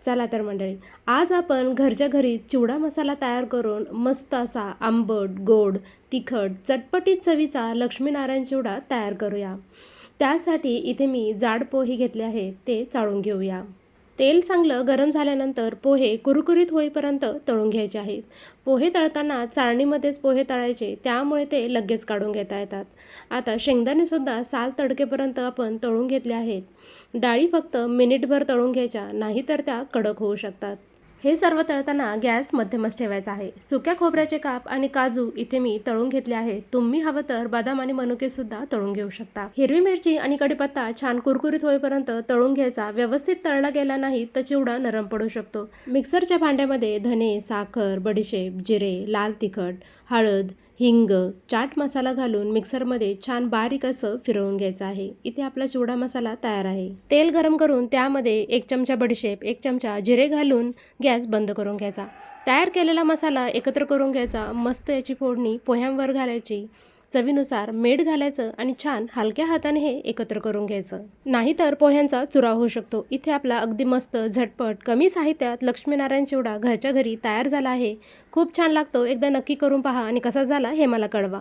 चला तर मंडळी आज आपण घरच्या घरी चिवडा मसाला तयार करून मस्त असा आंबट गोड तिखट चटपटीत चवीचा लक्ष्मीनारायण चिवडा तयार करूया. त्यासाठी इथे मी जाड पोहे घेतले आहे ते चाळून घेऊया. तेल चांगलं गरम झाल्यानंतर पोहे कुरकुरीत होईपर्यंत तळून घ्यायचे आहेत. पोहे तळताना चाळणीमध्येच पोहे तळायचे त्यामुळे ते लगेच काढून घेता येतात. आता शेंगदाणेसुद्धा साल तडकेपर्यंत आपण तळून घेतले आहेत. डाळी फक्त मिनिटभर तळून घ्यायच्या नाहीतर त्या कडक होऊ शकतात. हे सर्व तळताना गॅस मध्यमच ठेवायचा आहे. सुक्या खोबऱ्याचे काप आणि काजू इथे मी तळून घेतले आहे. तुम्ही हवं तर बदाम आणि मनुके सुद्धा तळून घेऊ शकता. हिरवी मिरची आणि कढीपत्ता छान कुरकुरीत होईपर्यंत तळून घ्यायचा. व्यवस्थित तळला गेला नाही तर चिवडा नरम पडू शकतो. मिक्सरच्या भांड्यामध्ये धने साखर बडीशेप जिरे लाल तिखट हळद हिंग चाट मसाला घालून मिक्सरमध्ये छान बारीक असं फिरवून घ्यायचं आहे. इथे आपला चिवडा मसाला तयार आहे. तेल गरम करून त्यामध्ये एक चमचा बडीशेप एक चमचा जिरे घालून गॅस बंद करून घ्यायचा. तयार केलेला मसाला एकत्र करून घ्यायचा. मस्त याची फोडणी पोह्यांवर घालायची. चवीनुसार मीठ घालायचं आणि छान हलक्या हाताने हे एकत्र करून घ्यायचं. नाहीतर पोह्यांचा चुरा होऊ शकतो. इथे आपला अगदी मस्त झटपट कमी साहित्यात लक्ष्मीनारायण चिवडा घरच्या घरी तयार झाला आहे. खूप छान लागतो. एकदा नक्की करून पहा आणि कसा झाला हे मला कळवा.